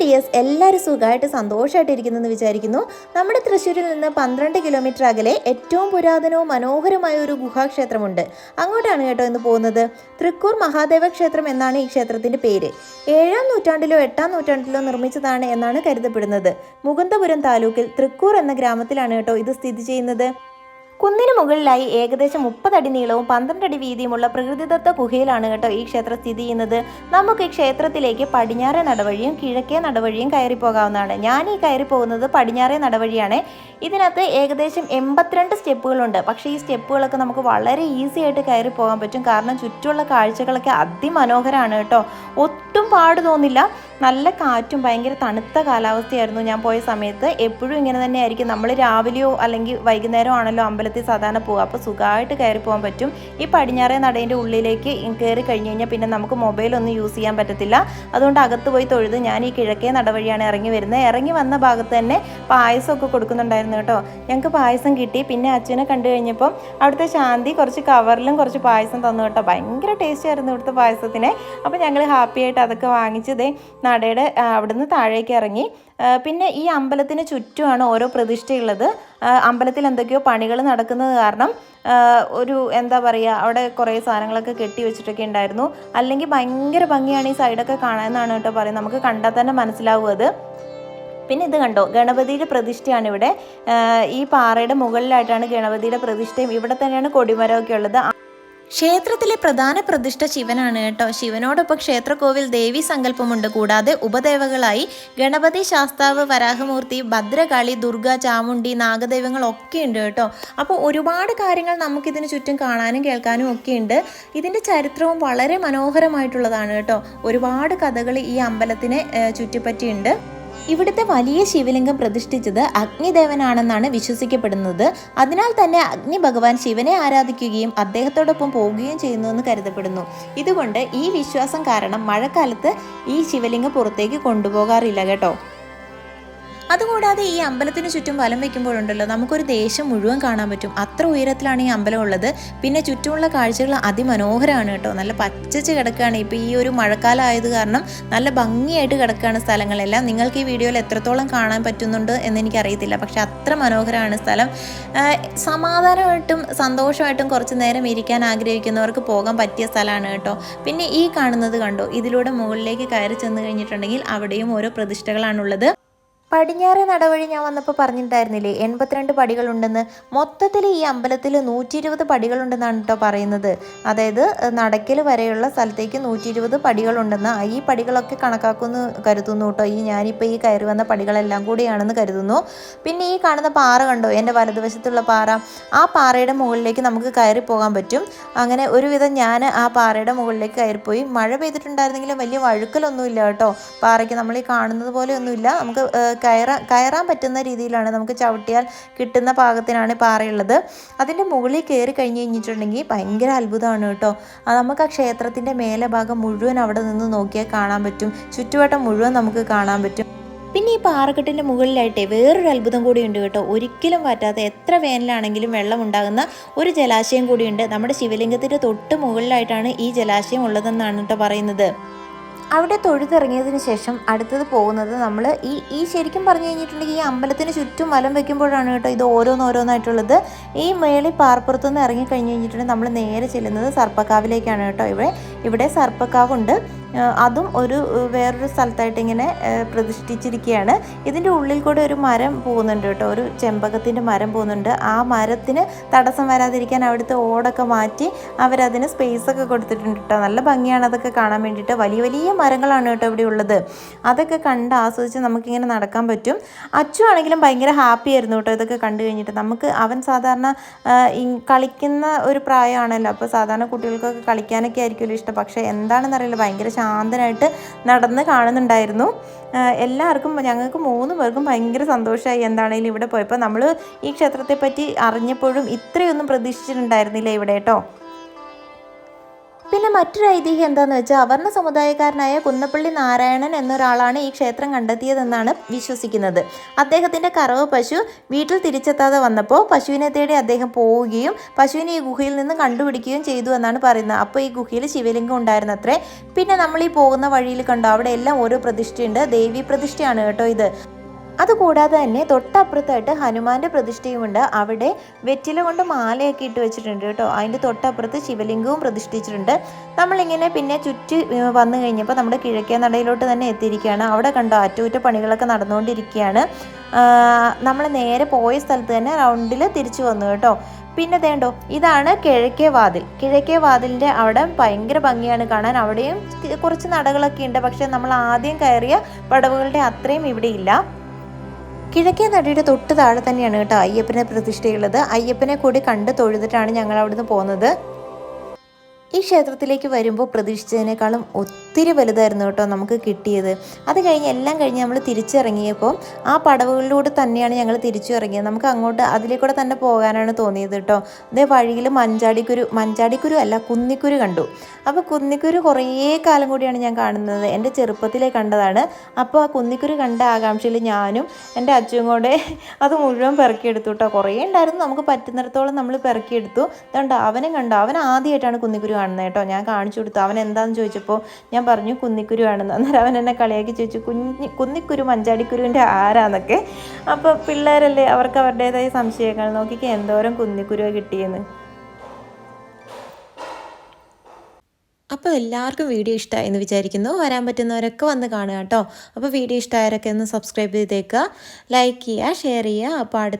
Dears എല്ലാവരും സുഖമായിട്ട് സന്തോഷമായിട്ട് ഇരിക്കുന്നെന്ന് വിചാരിക്കുന്നു. നമ്മുടെ തൃശ്ശൂരിൽ നിന്ന് പന്ത്രണ്ട് കിലോമീറ്റർ അകലെ ഏറ്റവും പുരാതനവും മനോഹരമായ ഒരു ഗുഹാക്ഷേത്രമുണ്ട്. അങ്ങോട്ടാണ് കേട്ടോ എന്ന് പോകുന്നത്. തൃക്കൂർ മഹാദേവ ക്ഷേത്രം എന്നാണ് ഈ ക്ഷേത്രത്തിന്റെ പേര്. ഏഴാം നൂറ്റാണ്ടിലോ എട്ടാം നൂറ്റാണ്ടിലോ നിർമ്മിച്ചതാണ് എന്നാണ് കരുതപ്പെടുന്നത്. മുകുന്ദപുരം താലൂക്കിൽ തൃക്കൂർ എന്ന ഗ്രാമത്തിലാണ് കേട്ടോ ഇത് സ്ഥിതി ചെയ്യുന്നത്. കുന്നിന് മുകളിലായി ഏകദേശം മുപ്പതടി നീളവും പന്ത്രണ്ട് അടി വീതിയുമുള്ള പ്രകൃതിദത്ത ഗുഹയിലാണ് കേട്ടോ ഈ ക്ഷേത്രം സ്ഥിതി ചെയ്യുന്നത്. നമുക്ക് ഈ ക്ഷേത്രത്തിലേക്ക് പടിഞ്ഞാറേ നടവഴിയും കിഴക്കേ നടവഴിയും കയറി പോകാവുന്നതാണ് ഞാൻ ഈ കയറി പോകുന്നത് പടിഞ്ഞാറേ നടവഴിയാണ്. ഇതിനകത്ത് ഏകദേശം എൺപത്തിരണ്ട് സ്റ്റെപ്പുകളുണ്ട്. പക്ഷേ ഈ സ്റ്റെപ്പുകളൊക്കെ നമുക്ക് വളരെ ഈസി ആയിട്ട് കയറി പോകാൻ പറ്റും. കാരണം ചുറ്റുമുള്ള കാഴ്ചകളൊക്കെ അതിമനോഹരമാണ് കേട്ടോ. ഒട്ടും പാട് തോന്നില്ല. നല്ല കാറ്റും ഭയങ്കര തണുത്ത കാലാവസ്ഥയായിരുന്നു ഞാൻ പോയ സമയത്ത്. എപ്പോഴും ഇങ്ങനെ തന്നെയായിരിക്കും. നമ്മൾ രാവിലെയോ അല്ലെങ്കിൽ വൈകുന്നേരമോ ആണല്ലോ അമ്പലത്തിൽ സാധാരണ പോകുക അപ്പോൾ സുഖമായിട്ട് കയറി പോകാൻ പറ്റും. ഈ പടിഞ്ഞാറേ നടേന്റെ ഉള്ളിലേക്ക് കയറി കഴിഞ്ഞ് കഴിഞ്ഞാൽ പിന്നെ നമുക്ക് മൊബൈലൊന്നും യൂസ് ചെയ്യാൻ പറ്റത്തില്ല. അതുകൊണ്ട് അകത്ത് പോയി തൊഴുത് ഞാൻ ഈ കിഴക്കേ നടവഴിയാണ് ഇറങ്ങി വരുന്നത്. ഇറങ്ങി വന്ന ഭാഗത്ത് തന്നെ പായസമൊക്കെ കൊടുക്കുന്നുണ്ടായിരുന്നു കേട്ടോ. ഞങ്ങൾക്ക് പായസം കിട്ടി. പിന്നെ അച്ഛനെ കണ്ടു കഴിഞ്ഞപ്പം അവിടുത്തെ ശാന്തി കുറച്ച് കവറിലും കുറച്ച് പായസം തന്നു കേട്ടോ. ഭയങ്കര ടേസ്റ്റ് ആയിരുന്നു ഇവിടുത്തെ പായസത്തിന്. അപ്പോൾ ഞങ്ങൾ ഹാപ്പി ആയിട്ട് അതൊക്കെ വാങ്ങിച്ചതേ നടയുടെ അവിടുന്ന് താഴേക്ക് ഇറങ്ങി. പിന്നെ ഈ അമ്പലത്തിന് ചുറ്റുമാണ് ഓരോ പ്രതിഷ്ഠയുള്ളത്. അമ്പലത്തിൽ എന്തൊക്കെയോ പണികൾ നടക്കുന്നത് കാരണം ഒരു എന്താ പറയുക അവിടെ കുറേ സാധനങ്ങളൊക്കെ കെട്ടി വെച്ചിട്ടൊക്കെ ഉണ്ടായിരുന്നു. അല്ലെങ്കിൽ ഭയങ്കര ഭംഗിയാണ് ഈ സൈഡൊക്കെ കാണാമെന്നാണ് കേട്ടോ പറയുന്നത്. നമുക്ക് കണ്ടാൽ തന്നെ മനസ്സിലാവും അത്. പിന്നെ ഇത് കണ്ടോ ഗണപതിയുടെ പ്രതിഷ്ഠയാണ് ഇവിടെ. ഈ പാറയുടെ മുകളിലായിട്ടാണ് ഗണപതിയുടെ പ്രതിഷ്ഠയും. ഇവിടെ തന്നെയാണ് കൊടിമരമൊക്കെ ഉള്ളത്. ക്ഷേത്രത്തിലെ പ്രധാന പ്രതിഷ്ഠ ശിവനാണ് കേട്ടോ. ശിവനോടൊപ്പം ക്ഷേത്രകോവിൽ ദേവി സങ്കല്പമുണ്ട്. കൂടാതെ ഉപദേവകളായി ഗണപതി ശാസ്താവ് വരാഹമൂർത്തി ഭദ്രകാളി ദുർഗ ചാമുണ്ടി നാഗദൈവങ്ങൾ ഒക്കെ ഉണ്ട് കേട്ടോ. അപ്പോൾ ഒരുപാട് കാര്യങ്ങൾ നമുക്കിതിന് ചുറ്റും കാണാനും കേൾക്കാനും ഒക്കെ ഉണ്ട്. ഇതിന്റെ ചരിത്രവും വളരെ മനോഹരമായിട്ടുള്ളതാണ് കേട്ടോ. ഒരുപാട് കഥകൾ ഈ അമ്പലത്തിനെ ചുറ്റിപ്പറ്റിയുണ്ട്. ഇവിടുത്തെ വലിയ ശിവലിംഗം പ്രതിഷ്ഠിച്ചത് അഗ്നിദേവനാണെന്നാണ് വിശ്വസിക്കപ്പെടുന്നത്. അതിനാൽ തന്നെ അഗ്നി ഭഗവാൻ ശിവനെ ആരാധിക്കുകയും അദ്ദേഹത്തോടൊപ്പം പോവുകയും ചെയ്യുന്നുവെന്ന് കരുതപ്പെടുന്നു. ഇതുകൊണ്ട് ഈ വിശ്വാസം കാരണം മഴക്കാലത്ത് ഈ ശിവലിംഗം പുറത്തേക്ക് കൊണ്ടുപോകാറില്ല കേട്ടോ. അതുകൂടാതെ ഈ അമ്പലത്തിന് ചുറ്റും വലം വെക്കുമ്പോഴുണ്ടല്ലോ നമുക്കൊരു ദേശം മുഴുവൻ കാണാൻ പറ്റും. അത്ര ഉയരത്തിലാണ് ഈ അമ്പലം ഉള്ളത്. പിന്നെ ചുറ്റുമുള്ള കാഴ്ചകൾ അതിമനോഹരമാണ് കേട്ടോ. നല്ല പച്ചച്ച് കിടക്കുകയാണ്. ഇപ്പോൾ ഈ ഒരു മഴക്കാലം ആയത് കാരണം നല്ല ഭംഗിയായിട്ട് കിടക്കുകയാണ് സ്ഥലങ്ങളെല്ലാം നിങ്ങൾക്ക് ഈ വീഡിയോയിൽ എത്രത്തോളം കാണാൻ പറ്റുന്നുണ്ട് എന്ന് എനിക്കറിയത്തില്ല. പക്ഷെ അത്ര മനോഹരമാണ് സ്ഥലം. സമാധാനമായിട്ടും സന്തോഷമായിട്ടും കുറച്ച് നേരം ഇരിക്കാൻ ആഗ്രഹിക്കുന്നവർക്ക് പോകാൻ പറ്റിയ സ്ഥലമാണ് കേട്ടോ. പിന്നെ ഈ കാണുന്നത് കണ്ടോ? ഇതിലൂടെ മുകളിലേക്ക് കയറി ചെന്ന് കഴിഞ്ഞിട്ടുണ്ടെങ്കിൽ അവിടെയും ഓരോ പ്രതിഷ്ഠകളാണുള്ളത്. പടിഞ്ഞാറ് നടവഴി ഞാൻ വന്നപ്പോൾ പറഞ്ഞിട്ടുണ്ടായിരുന്നില്ലേ എൺപത്തിരണ്ട് പടികളുണ്ടെന്ന്. മൊത്തത്തിൽ ഈ അമ്പലത്തിൽ നൂറ്റി ഇരുപത് പടികളുണ്ടെന്നാണ് കേട്ടോ പറയുന്നത്. അതായത് നടക്കൽ വരെയുള്ള സ്ഥലത്തേക്ക് നൂറ്റി ഇരുപത് പടികളുണ്ടെന്ന് ഈ പടികളൊക്കെ കണക്കാക്കുമെന്ന് കരുതുന്നു കേട്ടോ ഈ ഞാനിപ്പോൾ ഈ കയറി വന്ന പടികളെല്ലാം കൂടിയാണെന്ന് കരുതുന്നു. പിന്നെ ഈ കാണുന്ന പാറ കണ്ടോ? എന്റെ വലതുവശത്തുള്ള പാറ. ആ പാറയുടെ മുകളിലേക്ക് നമുക്ക് കയറി പോകാൻ പറ്റും. അങ്ങനെ ഒരുവിധം ഞാൻ ആ പാറയുടെ മുകളിലേക്ക് കയറിപ്പോയി. മഴ പെയ്തിട്ടുണ്ടായിരുന്നെങ്കിലും വലിയ വഴുക്കലൊന്നുമില്ല കേട്ടോ പാറയ്ക്ക് നമ്മൾ ഈ കാണുന്നത് പോലെയൊന്നുമില്ല നമുക്ക് കയറാൻ കയറാൻ പറ്റുന്ന രീതിയിലാണ് നമുക്ക് ചവിട്ടിയാൽ കിട്ടുന്ന പാകത്തിനാണ് പാറയുള്ളത്. അതിന്റെ മുകളിൽ കയറി കഴിഞ്ഞ് കഴിഞ്ഞിട്ടുണ്ടെങ്കിൽ ഭയങ്കര അത്ഭുതമാണ് കേട്ടോ. നമുക്ക് ആ ക്ഷേത്രത്തിന്റെ മേലെ ഭാഗം മുഴുവൻ അവിടെ നിന്ന് നോക്കിയാൽ കാണാൻ പറ്റും. ചുറ്റുവട്ടം മുഴുവൻ നമുക്ക് കാണാൻ പറ്റും. പിന്നെ ഈ പാറക്കെട്ടിന്റെ മുകളിലായിട്ടേ വേറൊരു അത്ഭുതം കൂടിയുണ്ട് കേട്ടോ. ഒരിക്കലും പറ്റാത്ത എത്ര വേനലാണെങ്കിലും വെള്ളം ഉണ്ടാകുന്ന ഒരു ജലാശയം കൂടിയുണ്ട്. നമ്മുടെ ശിവലിംഗത്തിന്റെ തൊട്ട് മുകളിലായിട്ടാണ് ഈ ജലാശയം ഉള്ളതെന്നാണ് കേട്ടോ പറയുന്നത്. അവിടെ തൊഴുതിറങ്ങിയതിന് ശേഷം അടുത്തത് പോകുന്നത് നമ്മൾ ഈ ഈ ശരിക്കും പറഞ്ഞു കഴിഞ്ഞിട്ടുണ്ടെങ്കിൽ ഈ അമ്പലത്തിന് ചുറ്റും മലം വെക്കുമ്പോഴാണ് കേട്ടോ ഇത് ഓരോന്നോരോന്നായിട്ടുള്ളത് ഈ മേളി പാർപ്പുറത്തു നിന്ന് ഇറങ്ങി കഴിഞ്ഞ് കഴിഞ്ഞിട്ടുണ്ടെങ്കിൽ നമ്മൾ നേരെ ചെല്ലുന്നത് സർപ്പക്കാവിലേക്കാണ് കേട്ടോ ഇവിടെ. ഇവിടെ സർപ്പക്കാവുണ്ട്. അതും ഒരു വേറൊരു സ്ഥലത്തായിട്ട് ഇങ്ങനെ പ്രതിഷ്ഠിച്ചിരിക്കുകയാണ്. ഇതിന്റെ ഉള്ളിൽ കൂടെ ഒരു മരം പോകുന്നുണ്ട് കേട്ടോ. ഒരു ചെമ്പകത്തിന്റെ മരം പോകുന്നുണ്ട്. ആ മരത്തിന് തടസ്സം വരാതിരിക്കാൻ അവിടുത്തെ ഓടൊക്കെ മാറ്റി അവരതിന് സ്പേസൊക്കെ കൊടുത്തിട്ടുണ്ട് കേട്ടോ. നല്ല ഭംഗിയാണ് അതൊക്കെ കാണാൻ വേണ്ടിയിട്ട്. വലിയ വലിയ മരങ്ങളാണ് കേട്ടോ ഇവിടെ ഉള്ളത്. അതൊക്കെ കണ്ട് ആസ്വദിച്ച് നമുക്കിങ്ങനെ നടക്കാൻ പറ്റും. അച്ചു ആണെങ്കിലും ഭയങ്കര ഹാപ്പി ആയിരുന്നു കേട്ടോ ഇതൊക്കെ കണ്ടു കഴിഞ്ഞിട്ട്. നമുക്ക് അവൻ സാധാരണ കളിക്കുന്ന ഒരു പ്രായമാണല്ലോ. അപ്പോൾ സാധാരണ കുട്ടികൾക്കൊക്കെ കളിക്കാനൊക്കെ ആയിരിക്കുമല്ലോ ഇഷ്ടം. പക്ഷേ എന്താണെന്നറിയില്ല. ഭയങ്കര ശാന്തനായിട്ട് നടന്ന് കാണുന്നുണ്ടായിരുന്നു. എല്ലാവർക്കും ഞങ്ങൾക്ക് മൂന്ന് പേർക്കും ഭയങ്കര സന്തോഷമായി എന്താണെങ്കിലും ഇവിടെ പോയപ്പോൾ. നമ്മൾ ഈ ക്ഷേത്രത്തെപ്പറ്റി അറിഞ്ഞപ്പോഴും ഇത്രയൊന്നും പ്രതീക്ഷിച്ചിട്ടുണ്ടായിരുന്നില്ല ഇവിടെ കേട്ടോ. പിന്നെ മറ്റൊരു ഐതിഹ്യം എന്താണെന്ന് വെച്ചാൽ അവർണ സമുദായക്കാരനായ കുന്നപ്പള്ളി നാരായണൻ എന്നൊരാളാണ് ഈ ക്ഷേത്രം കണ്ടെത്തിയതെന്നാണ് വിശ്വസിക്കുന്നത്. അദ്ദേഹത്തിന്റെ കറവ് പശു വീട്ടിൽ തിരിച്ചെത്താതെ വന്നപ്പോൾ പശുവിനെ തേടി അദ്ദേഹം പോവുകയും പശുവിനെ ഈ ഗുഹയിൽ നിന്ന് കണ്ടുപിടിക്കുകയും ചെയ്തു എന്നാണ് പറയുന്നത്. അപ്പോൾ ഈ ഗുഹയിൽ ശിവലിംഗം ഉണ്ടായിരുന്നത്രേ. പിന്നെ നമ്മൾ ഈ പോകുന്ന വഴിയിൽ കണ്ടോ അവിടെ എല്ലാം ഓരോ പ്രതിഷ്ഠയുണ്ട്. ദേവി പ്രതിഷ്ഠയാണ് കേട്ടോ ഇത്. അതുകൂടാതെ തന്നെ തൊട്ടപ്പുറത്തായിട്ട് ഹനുമാന്റെ പ്രതിഷ്ഠയുമുണ്ട്. അവിടെ വെറ്റില കൊണ്ട് മാലയൊക്കെ ഇട്ട് വെച്ചിട്ടുണ്ട് കേട്ടോ. അതിന്റെ തൊട്ടപ്പുറത്ത് ശിവലിംഗവും പ്രതിഷ്ഠിച്ചിട്ടുണ്ട്. നമ്മളിങ്ങനെ പിന്നെ ചുറ്റി വന്നു കഴിഞ്ഞപ്പോൾ നമ്മുടെ കിഴക്കേ നടയിലോട്ട് തന്നെ എത്തിയിരിക്കുകയാണ്. അവിടെ കണ്ടോ അറ്റകുറ്റ പണികളൊക്കെ നടന്നുകൊണ്ടിരിക്കുകയാണ് നമ്മൾ നേരെ പോയ സ്ഥലത്ത് തന്നെ റൗണ്ടിൽ തിരിച്ചു വന്നു കേട്ടോ. പിന്നെ തേണ്ടോ ഇതാണ് കിഴക്കേ വാതിൽ. കിഴക്കേ വാതിലിന്റെ അവിടെ ഭയങ്കര ഭംഗിയാണ് കാണാൻ. അവിടെയും കുറച്ച് നടകളൊക്കെ ഉണ്ട്. പക്ഷേ നമ്മൾ ആദ്യം കയറിയ പടവുകളുടെ അത്രയും ഇവിടെ ഇല്ല. കിഴക്കേ നടയുടെ തൊട്ട് താഴെ തന്നെയാണ് കേട്ടോ അയ്യപ്പനെ പ്രതിഷ്ഠയുള്ളത്. അയ്യപ്പനെ കൂടി കണ്ട് തൊഴുതിട്ടാണ് ഞങ്ങൾ അവിടുന്ന് പോകുന്നത്. ഈ ക്ഷേത്രത്തിലേക്ക് വരുമ്പോൾ പ്രതീക്ഷിച്ചതിനേക്കാളും ഒത്തിരി വലുതായിരുന്നു കേട്ടോ നമുക്ക് കിട്ടിയത്. അത് കഴിഞ്ഞ് എല്ലാം കഴിഞ്ഞ് നമ്മൾ തിരിച്ചിറങ്ങിയപ്പോൾ ആ പടവുകളിലൂടെ തന്നെയാണ് ഞങ്ങൾ തിരിച്ചു ഇറങ്ങിയത് നമുക്ക് അങ്ങോട്ട് അതിലേക്കൂടെ തന്നെ പോകാനാണ് തോന്നിയത് കേട്ടോ. അതേ വഴിയിൽ മഞ്ചാടിക്കുരു മഞ്ചാടിക്കുരു അല്ല കുന്നിക്കുരു കണ്ടു. അപ്പോൾ കുന്നിക്കുരു കുറേ കാലം കൂടിയാണ് ഞാൻ കാണുന്നത്. എന്റെ ചെറുപ്പത്തിലേ കണ്ടതാണ്. അപ്പോൾ ആ കുന്നിക്കുരു കണ്ട ആകാംക്ഷയിൽ ഞാനും എന്റെ അച്ഛനും കൂടെ അത് മുഴുവൻ പെറുക്കിയെടുത്തു കേട്ടോ. കുറേ ഉണ്ടായിരുന്നു. നമുക്ക് പറ്റുന്നിടത്തോളം നമ്മൾ പെറുക്കിയെടുത്തു. അതുകൊണ്ട് അവനെ കണ്ടോ. അവൻ ആദ്യമായിട്ടാണ് കുന്നിക്കുരു കാണുന്നത് കേട്ടോ. ഞാൻ കാണിച്ചു കൊടുത്തു. അവൻ എന്താണെന്ന് ചോദിച്ചപ്പോൾ ഞാൻ പറഞ്ഞു കുന്നിക്കുരു ആണെന്ന് അന്നേരം അവൻ എന്നെ കളിയാക്കി ചോദിച്ചു കുഞ്ഞി കുന്നിക്കുരു മഞ്ചാടിക്കുരുവിന്റെ ആരാന്നൊക്കെ? അപ്പോൾ പിള്ളേരല്ലേ അവർക്ക് അവരുടേതായ സംശയങ്ങൾ. നോക്കിക്ക് എന്തോരം കുന്നിക്കുരുവ കിട്ടിയെന്ന്. അപ്പോൾ എല്ലാവർക്കും വീഡിയോ ഇഷ്ടമായി എന്ന് വിചാരിക്കുന്നു. വരാൻ പറ്റുന്നവരൊക്കെ വന്ന് കാണുക കേട്ടോ. അപ്പോൾ വീഡിയോ ഇഷ്ടമായവരൊക്കെ ഒന്ന് സബ്സ്ക്രൈബ് ചെയ്തേക്കുക. ലൈക്ക് ചെയ്യുക ഷെയർ ചെയ്യുക. അപ്പോൾ അടുത്ത